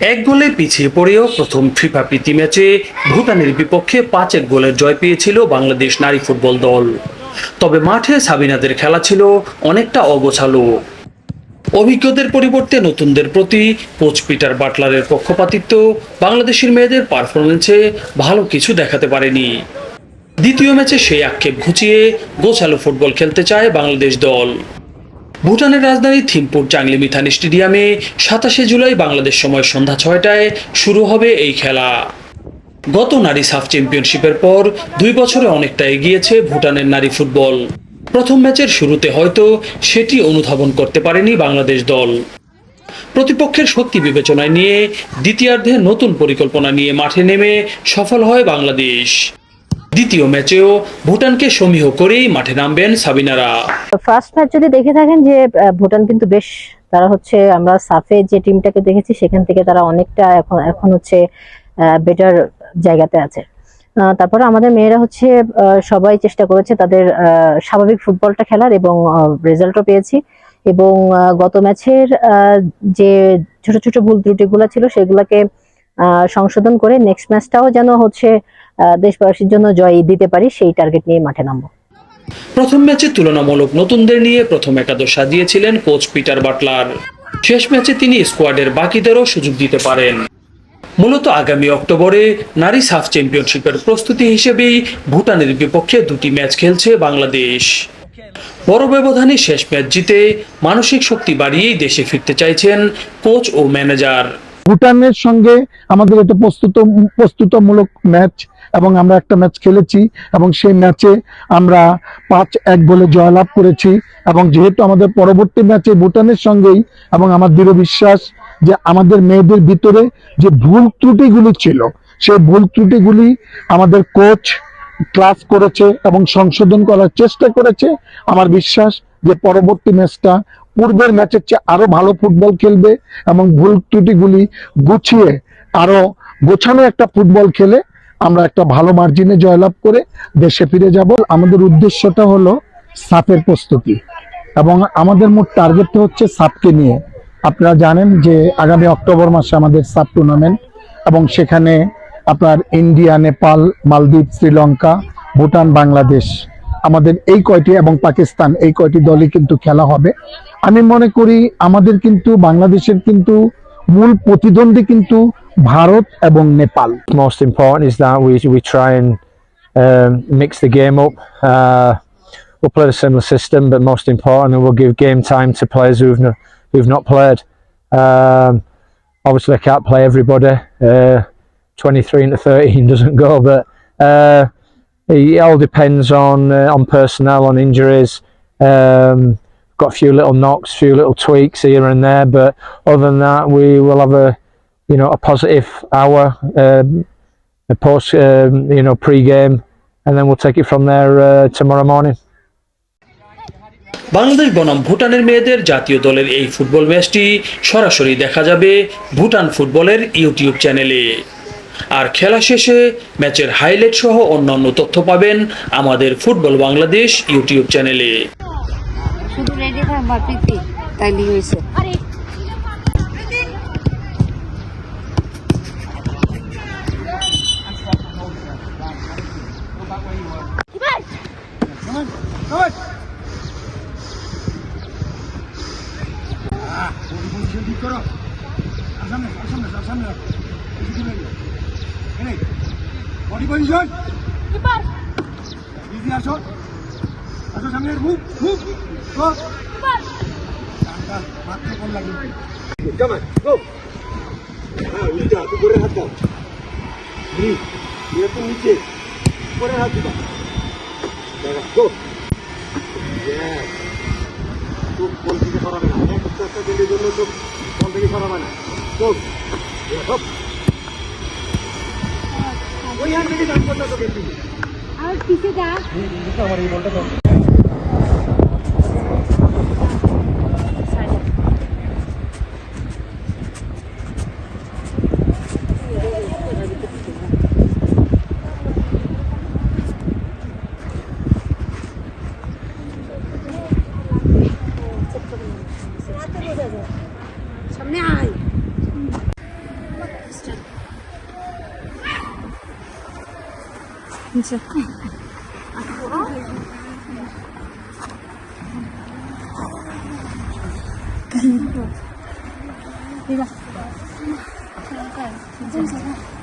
এক গোলে পিছিয়ে পড়েও প্রথম ফিফা প্রীতি ম্যাচে ভুটানের বিপক্ষে পাঁচ এক গোলের জয় পেয়েছিল বাংলাদেশ নারী ফুটবল দল। তবে মাঠে সাবিনাদের খেলা ছিল অনেকটা অগোছালো। অভিজ্ঞদের পরিবর্তে নতুনদের প্রতি কোচ পিটার বাটলারের পক্ষপাতিত্ব বাংলাদেশের মেয়েদের পারফরমেন্সে ভালো কিছু দেখাতে পারেনি। দ্বিতীয় ম্যাচে সেই আক্ষেপ ঘুচিয়ে গোছালো ফুটবল খেলতে চায় বাংলাদেশ দল। ভুটানের রাজধানী থিম্পুর, চাংলি মিথানি স্টেডিয়ামে সাতাশে জুলাই বাংলাদেশ সময় সন্ধ্যা ছয়টায় শুরু হবে এই খেলা। গত নারী সাফ চ্যাম্পিয়নশিপের পর দুই বছরে অনেকটা এগিয়েছে ভুটানের নারী ফুটবল। প্রথম ম্যাচের শুরুতে হয়তো সেটি অনুধাবন করতে পারেনি বাংলাদেশ দল। প্রতিপক্ষের শক্তি বিবেচনায় নিয়ে দ্বিতীয়ার্ধে নতুন পরিকল্পনা নিয়ে মাঠে নেমে সফল হয় বাংলাদেশ। দ্বিতীয় ম্যাচেও ভুটানকে সমীহ করেই মাঠে নামবেন সাবিনারা। ফার্স্ট ম্যাচ যদি দেখে থাকেন যে ভুটান কিন্তু বেশ, তারা হচ্ছে, আমরা সাফে যে টিমটাকে দেখেছি, সেখান থেকে তারা অনেকটা এখন এখন হচ্ছে বেটার জায়গাতে আছে। তারপরে আমাদের মেয়েরা হচ্ছে সবাই চেষ্টা করেছে তাদের স্বাভাবিক ফুটবলটা খেলার এবং রেজাল্টও পেয়েছি। এবং গত ম্যাচের যে ছোট ছোট ভুল ত্রুটিগুলো ছিল, সেগুলোকে সংশোধন করে নেক্সট ম্যাচটাও যেন হচ্ছে দেশবাসীর জন্য জয় দিতে পারি, সেই টার্গেট নিয়ে মাঠে নামবো। প্রথম ম্যাচে তুলনামূলক নতুনদের নিয়ে প্রথম একাদশ সাজিয়েছিলেন কোচ পিটার বাটলার শেষ ম্যাচে তিনি স্কোয়াডের বাকিদেরও সুযোগ দিতে পারেন। মূলত আগামী অক্টোবরে নারী সাফ চ্যাম্পিয়নশিপের প্রস্তুতি হিসেবেই ভুটানের বিপক্ষে দুটি ম্যাচ খেলছে বাংলাদেশ। বড় ব্যবধানে শেষ ম্যাচ জিতে মানসিক শক্তি বাড়িয়েই দেশে ফিরতে চাইছেন কোচ ও ম্যানেজার ভুটানের সঙ্গে আমাদের একটা প্রস্তুত, প্রস্তুতমূলক ম্যাচ এবং আমরা একটা ম্যাচ খেলেছি এবং সেই ম্যাচে আমরা পাঁচ এক গোলে জয়লাভ করেছি এবং যেহেতু আমাদের পরবর্তী ম্যাচে ভুটানের সঙ্গেই এবং আমার দৃঢ় বিশ্বাস যে আমাদের মেয়েদের ভিতরে যে ভুল ত্রুটিগুলি ছিল, সেই ভুল ত্রুটিগুলি আমাদের কোচ ক্লাস করেছে এবং সংশোধন করার চেষ্টা করেছে। আমার বিশ্বাস যে পরবর্তী ম্যাচটা পূর্বের ম্যাচের চেয়ে আরও ভালো ফুটবল খেলবে এবং ভুল ত্রুটিগুলি গুছিয়ে আরও গোছানো একটা ফুটবল খেলে আমরা একটা ভালো মার্জিনে জয়লাভ করে দেশে ফিরে যাব। আমাদের উদ্দেশ্যটা হলো সাপের প্রস্তুতি এবং আমাদের মোট টার্গেটটা হচ্ছে সাপকে নিয়ে। আপনারা জানেন যে আগামী অক্টোবর মাসে আমাদের সাপ টুর্নামেন্ট এবং সেখানে আপনার ইন্ডিয়া, নেপাল, মালদ্বীপ, শ্রীলঙ্কা, ভুটান, বাংলাদেশ আমাদের এই কয়টি এবং পাকিস্তান এই কয়টি দলই কিন্তু খেলা হবে। আমি মনে করি আমাদের কিন্তু বাংলাদেশের কিন্তু মূল প্রতিদ্বন্দ্বী কিন্তু ভারত এবং Nepal most important is that we we try and um, mix the game up. Uh, we'll play the similar system, but most important, we'll give game time to players who've no, who've not played. Um, obviously, I can't play everybody. Uh, 23 into 13 doesn't go, but uh, it all depends on uh, on personnel, on injuries. Um, got a few little knocks, few little tweaks here and there, but other than that, we will have a you know a positive hour. Um, a post, um, you know, pre-game, and then we'll take it from there uh, tomorrow morning. Bangladesh বনাম ভুটানের মেয়েদের জাতীয় দলের এই football ম্যাচটি সরাসরি দেখা যাবে ভুটান ফুটবলের ইউটিউব চ্যানেলে আর খেলা শেষে ম্যাচের হাইলাইট সহ অন্যান্য তথ্য পাবেন আমাদের ফুটবল বাংলাদেশ ইউটিউব চ্যানেলে শুধু রেডি থাকবা প্রীতি তাইলেই হয়েছে। বডি পজিশন দিদি আসো আসো সামনে মুভ মুভ গো মাত্র কোন লাগে কামান গো হ্যাঁ উল্টা তুই করে হাত দাও। নি এরকম নিচে। করে হাত দিবা। দেখা গো চোখ কোন থেকে সরাবে না। একটা একটা দিনের জন্য চোখ কোন থেকে সরাবে না। চোখ। হপ। ওইখান থেকে করতে তো আর পিছে যা। আমার এই বলটা Minsan. Ganito. Diba? Minsan.